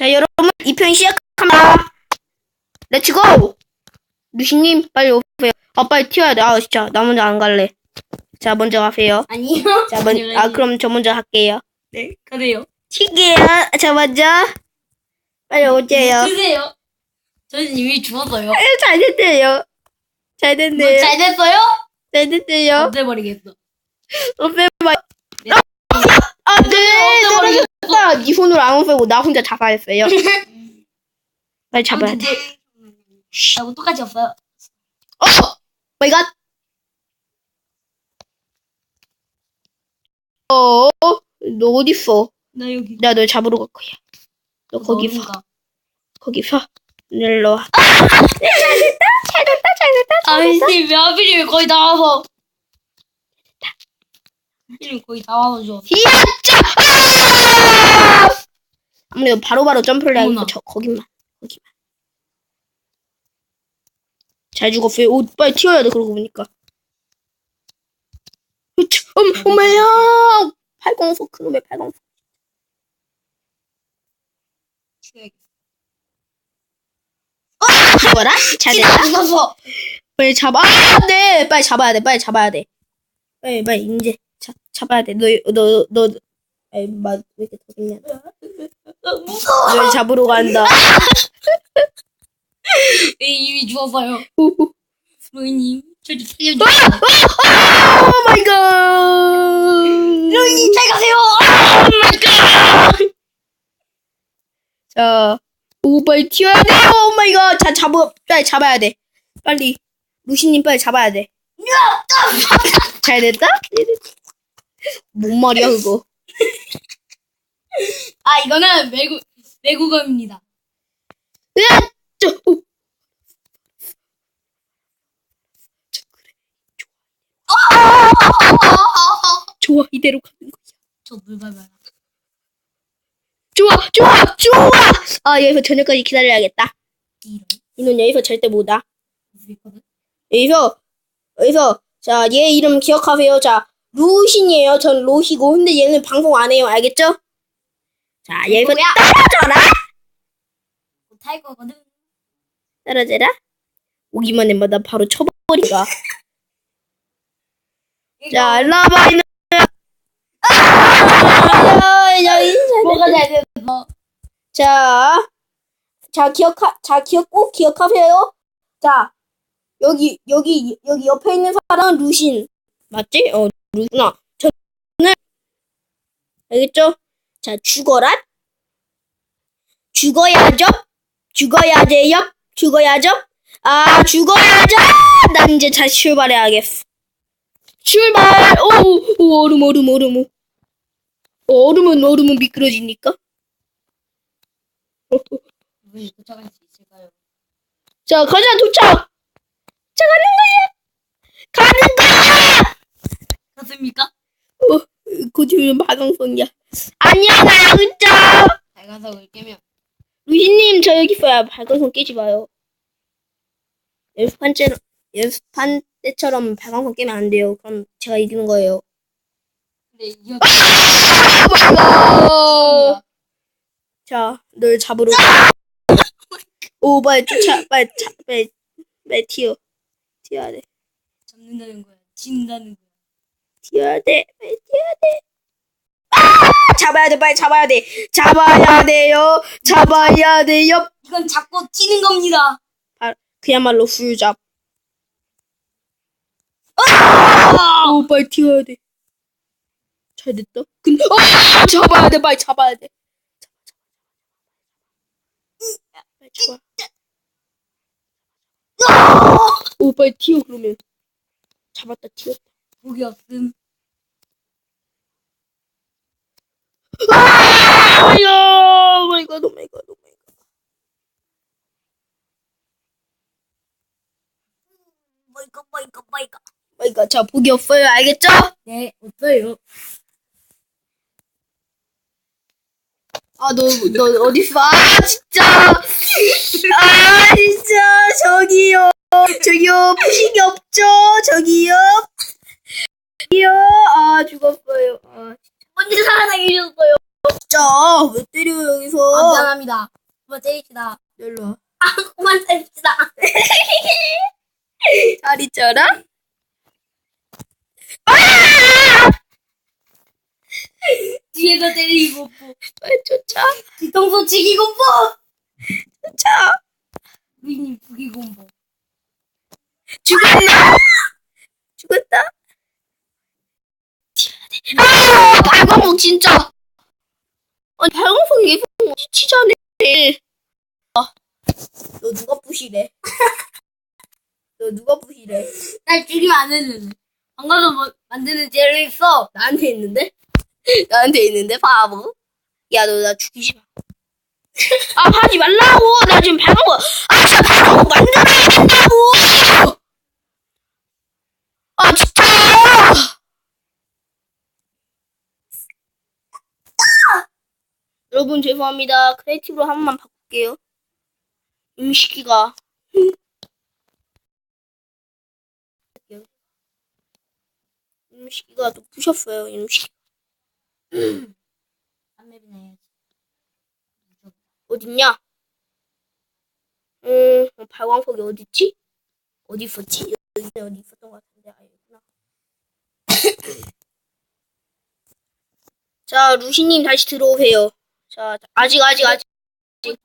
자, 여러분, 2편 시작합니다. 렛츠고! 루시님, 빨리 오세요. 아, 빨리 튀어야 돼. 아, 진짜. 나 먼저 안 갈래. 자, 먼저 가세요. 아니요. 자, 먼, 아, 그럼 저 먼저 할게요. 네, 가세요. 튀게요. 자, 먼저. 빨리 오세요. 드세요. 저는 이미 죽었어요. 아유, 잘 됐네요. 잘 됐네요. 뭐, 잘 됐어요? 잘 됐네요. 없애버리겠어. 없애봐. 아, 네. 떨어졌다. 네 손으로 안 없애고 나 혼자 자살했어요. 빨리 잡아야 돼. 하고 똑같이 없어요. 어! 마이 갓! 어, 너 어딨어? 나 여기. 내가 널 잡으러 갈 거야. 너 거기 서. 거기 서. 일로 와. 잘 됐다, 잘 됐다, 잘 됐다, 잘됐다. 아니, 왜 하필이면 거의 다 와서. 하필이면 거의 다 와서 줘. 히야짜! 아! 아무래도 바로바로 점프를 해야겠고, 어머나. 저, 거기만, 거기만. 잘 죽었어요. 오, 빨리 튀어야 돼, 그러고 보니까. 으차, 음, 엄마야! 팔공석, 그놈의 팔공석. 죽어라? 잘 됐다. 빨리 잡아. 아, 네. 빨리 잡아야 돼. 빨리 잡아야 돼. 빨리, 빨리, 이제. 잡, 잡아야 돼. 너, 너, 너, 아이, 마, 왜 이렇게. 무서워. 널 잡으러 간다. 네, 이미 죽었어요. 오 로이님, 저를 살려주세요. 마이 갓. 로이님, 잘 가세요. 자, 오, 빨리 튀어야 돼. 오 마이 갓. 자, 잡아, 빨리 잡아야 돼. 빨리. 루시님 빨리 잡아야 돼. 잘 됐다? 뭔 말이야, 그거. 아, 이거는 외국, 외국어입니다. 으악! 저, 오. 저, 그래. 좋아, 이대로 가는 거야. 저물 밟아라. 좋아, 좋아, 좋아! 아, 여기서 저녁까지 기다려야겠다. 이런. 이놈 여기서 절대 못 와. 여기서, 여기서, 자, 얘 이름 기억하세요. 자, 루신이에요. 전 로시고. 근데 얘는 방송 안 해요. 알겠죠? 자, 여기서 뭐야? 떨어져라! 못할 거거든. 떨어져라? 오기만 해봐. 나 바로 쳐버리가. 자, 일로 와봐, 이놈. 아, 여기 뭐가 잘 됐어? 자, 자, 기억하, 자, 기억, 꼭 기억하세요. 자, 여기, 여기, 여기 옆에 있는 사람은 루신. 맞지? 어, 루구나. 저는, 알겠죠? 자, 죽어라. 죽어야죠? 죽어야 돼요? 죽어야죠? 아, 죽어야죠? 난 이제 다시 출발해야겠어. 출발! 오, 오, 얼음, 얼음, 얼음. 어, 얼음은, 얼음은 미끄러지니까. 왜 도착할 수 있을까요? 자, 가자, 도착! 자, 가는 거야! 가는 거야! 그렇습니까? 고지는 마강성이야. 아니야, 나 혼자! 발간석을 깨면 루시님, 저 여기 있어요. 발광성 깨지 마요. 연습한 때처럼, 연습한 때처럼 발광성 깨면 안 돼요. 그럼 제가 이기는 거예요. 근데 이거 아! 자, 널 잡으러. 오, 빨리 쫓아, 빨리, 차, 빨리, 빨리 튀어. 튀어야 돼. 잡는다는 거야. 진다는 거야. 튀어야 돼. 빨리 튀어야 돼. 아! 잡아야 돼. 빨리 잡아야 돼. 잡아야 돼요. 잡아야 돼요. 이건 잡고 튀는 겁니다. 그야말로 훌잡. 아! 오, 빨리 튀어야 돼. 잘 됐다. 근데, 아! 잡아야 돼. 빨리 잡아야 돼. 잡아, 잡아. 빨리 잡아. 오, 빨리 튀어, 그러면. 잡았다, 튀었다. 복이 없음. 아! 오 마이 갓, 오 마이 갓, 오 마이 갓. 뭐이거 뭐이거 뭐이거. 오 마이 갓. 자, 복이 없어요. 알겠죠? 네, 없어요. 아, 너, 너 어딨어? 아, 진짜! 아, 진짜! 저기요! 저기요! 푸식이 없죠? 저기요! 아, 죽었어요. 아, 언제 살아나게 해줬어요? 진짜! 왜 때려요, 여기서? 아, 미안합니다. 원합니다. 한번 때립시다. 일로 와. 아, 그만 때립시다. 잘 있잖아? 뒤에서 때리기 공포. 빨리 쫓아. 뒤통수 치기 공포. 쫓아. 루이님 부기 공포. 죽었나? 죽었다? 아, 발광복 진짜. 아니, 발광복 이게 치자네. 부시래? 너 누가 부시래? 날 죽이면 안 되는. 방가서 뭐 만드는 재료 있어. 나한테 있는데? 나한테 있는데, 바보. 야, 너 나 죽이지 마. 아, 하지 말라고! 나 지금 발광복, 아, 진짜 발광복 만들어야 된다고! 아, 진짜! 여러분, 죄송합니다. 크리에이티브로 한 번만 바꿀게요. 임시기가 또 부셨어요, 임시기. 안맵이네. 어딨냐? 음, 어, 발광석이 어딨지? 어디 있었지? 여기 어디 있었던 것 같은데, 아, 여기구나. 자, 루시님 다시 들어오세요. 자, 아직, 아직, 아직. 네?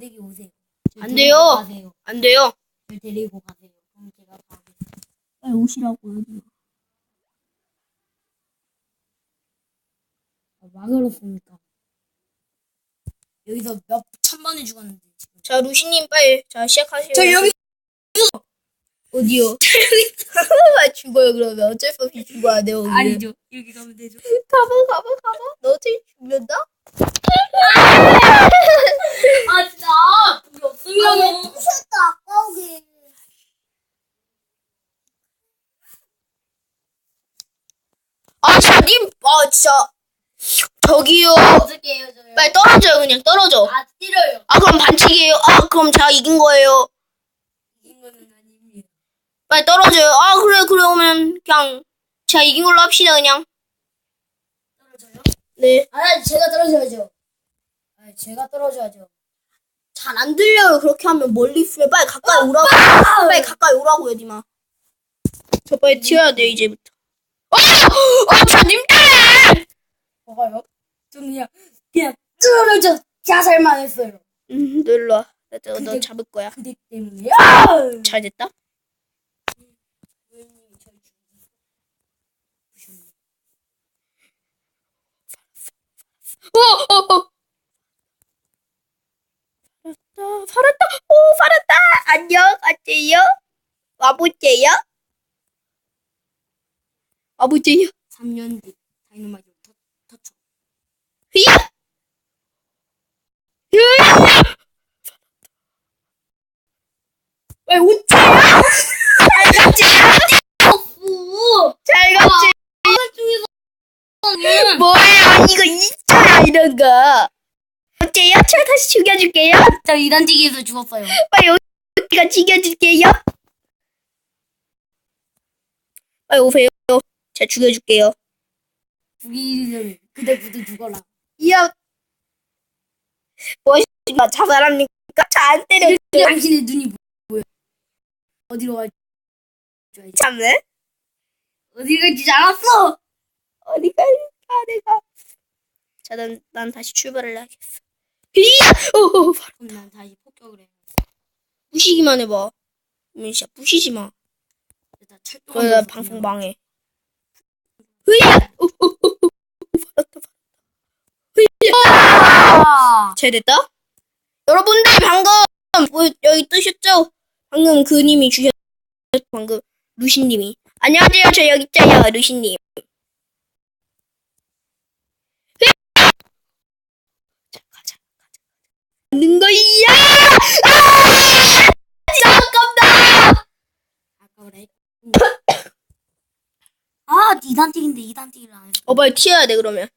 그 댁에 오세요. 저안 데리고 돼요. 가세요. 안 돼요. 저 데리고 가세요. 그럼 제가 가겠습니다. 빨리 오시라고요. 아, 막 그렇습니까? 여기서 몇 천 번을 죽었는데 지금. 자, 루시님 빨리, 자, 시작하세요. 저 여기 어디요? 아, 죽어요, 그러면. 어쩔 수 없이 죽어야 돼요. 아니죠. 여기 가면 되죠. 가봐, 가봐, 가봐. 너 어차피 죽는다? 아 진짜 우리 없으면 부셨다, 아까우게. 아, 님, 아, 진짜. 저기요. 어떻게 해요 저요? 빨리 떨어져요, 그냥 떨어져. 아 때려요. 아, 그럼 반칙이에요. 아, 그럼 제가 이긴 거예요. 이긴 거는 아닙니다. 빨리 떨어져요. 아, 그래, 그러면 그냥 제가 이긴 걸로 합시다, 그냥. 떨어져요? 네. 아 제가 떨어져야죠. 아 제가 떨어져야죠. 잘 안 들려요. 그렇게 하면 멀리 있으면 빨리 가까이 오라고. 빨리 가까이 오라고요, 니마. 저 빨리 튀어야 돼, 이제부터. 아! 아, 저 님들! 뭐가요? 좀 그냥 그냥 떨어져 자살만 했어요. 음, 너 일로 와. 나, 너, 너 근데- 잡을 거야. 그댁 때문에. 아! 잘 됐다. 어, 어, 어. 살았다, 살았다, 오, 살았다. 안녕, 어째요? 와보째요? 와보째요? 3년 뒤 다이너마이트 터, 터쳐. 휘야! 으아! 왜 웃지야? 잘 갔지? 오! 잘 갔지? 중에서 뭐야, 이거 있잖아, 이런 거. 어째요? 제가 다시 죽여줄게요. 저 이단 지기에서 죽었어요. 빨리 어디가 죽여줄게요. 빨리 오세요. 제가 죽여줄게요. 부기를 그대 부두 죽어라. 이야, 뭐야, 자살합니까? 잘안 때려. 당신의 눈이 보여. 어디로 갈지? 참네. 어디 갈지 알았어. 어디 갈까, 내가. 자, 난, 난 다시 출발을 해야겠어. 오, 그럼 난 다시 폭격을 해. 부시기만 해봐. 음, 진짜 부시지 마. 일단 철도. 그러다 방송 망해. 으야! 오, 오, 오, 오. 살았다, 살았다. 으야! 아! 잘 됐다? 여러분들 방금 뭐 여기 뜨셨죠? 방금 그 님이 주셨 방금 루시님이 안녕하세요 저 여기 있어요 루시님 자 가자 가자 는 거야 아 진짜 아깝다 아까워라. 아, 이단틱인데 이단틱을 안 했어. 어 빨리 튀어야 돼 그러면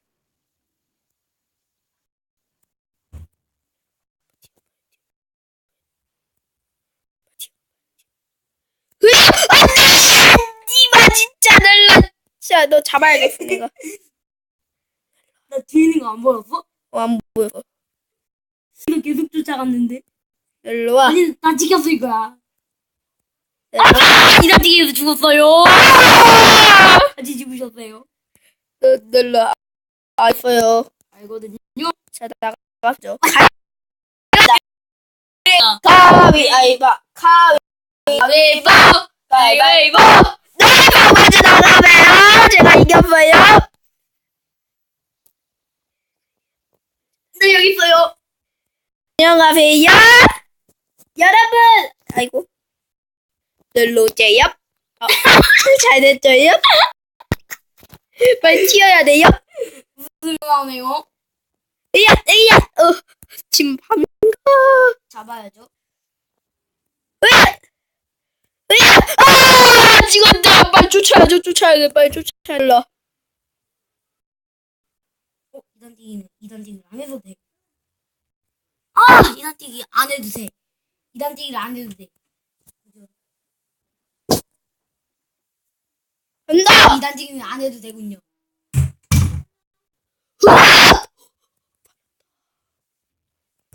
니마 진짜 날라 진짜 너 잡아야겠어 내가 나 뒤에 있는 거 안 보였어? 어, 안 뭐야? 이거 계속 쫓아갔는데. 일로 와. 아니, 나 이거야. 일로 와. 이단지기에서 죽었어요. 같이 죽으셨어요. 너, 일로 와. 알았어요. 알거든요. 자, 나가죠. 가위바위보. 가위바위보. 가위바위보. 나가고 먼저 나가면 제가 이겼어요. 네, 여기 있어요. 안녕하세요. 여러분. 아이고. 오세요. 어, 잘 됐죠요? 빨리 튀어야 돼요. 무슨 말하네요? 으야, 으야. 어, 지금 밤인가? 잡아야죠. 으야! 으야! 아! 찍었다! 빨리 쫓아야죠, 쫓아야 돼, 빨리 쫓아야 어, 이단뛰기는 이단뛰기를 안 해도 돼. 아, 이단 뛰기 안 해도 돼. 이단 뛰기를 안 해도 돼. 간다! 이단 뛰기는 안 해도 되군요.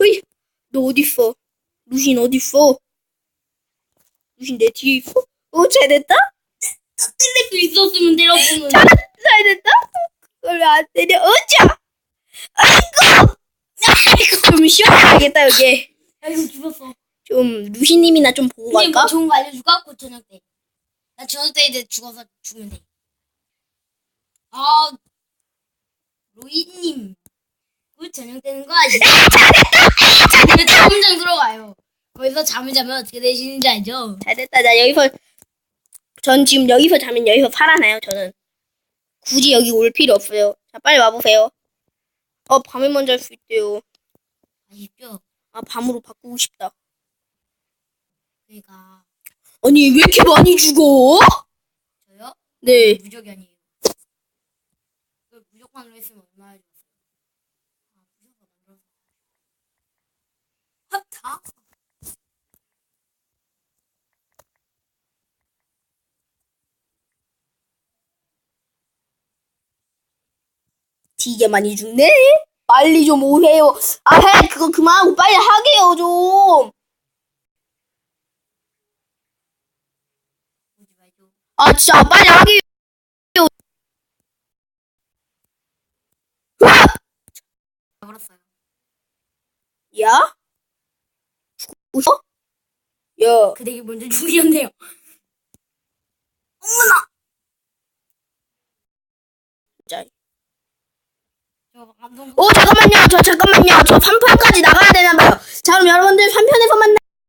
으이! 너 어딨어? 루신 어딨어? 루신 내 뒤에 있어? 어, 잘 됐다? 때릴 수 있었으면 때렸으면. 잘, 잘 됐다? 그걸 왜 안 때려? 어짜! 쉬어야겠다, 여기. 야, 이거 죽었어. 좀, 루시님이나 좀 보고 근데 뭐 갈까? 좋은 거 알려줄까? 곧 저녁 때. 나 저녁 때 이제 죽어서 죽으면 돼. 아, 로이님. 곧 저녁 때는 거 아시죠? 근데 잠정 들어가요. 거기서 잠을 자면 어떻게 되시는지 알죠? 잘 됐다. 나 여기서, 전 지금 여기서 자면 여기서 살아나요, 저는. 굳이 여기 올 필요 없어요. 자, 빨리 와보세요. 어, 밤에 먼저 할 수 있대요. 아쉽죠? 아, 밤으로 바꾸고 싶다. 그러니까 아니, 왜 이렇게 많이 죽어? 저요? 네. 무적이 아니에요. 그 무적만으로 했으면 얼마나 좋았어요. 아, 무적만 만들어서. 핫다? 되게 많이 죽네? 빨리 좀 오세요. 아, 해, 그거 그만하고 빨리 하게요, 좀. 아, 진짜 빨리 하게요. 잡았어요. 야? 웃어? 야. 그 댁이 먼저 죽이셨네요. 진짜. 저 감동. 오, 잠깐만요. 저 잠깐만요. 저 3편까지 나가야 되나봐요. 자, 그럼 여러분들 3편에서 만나요.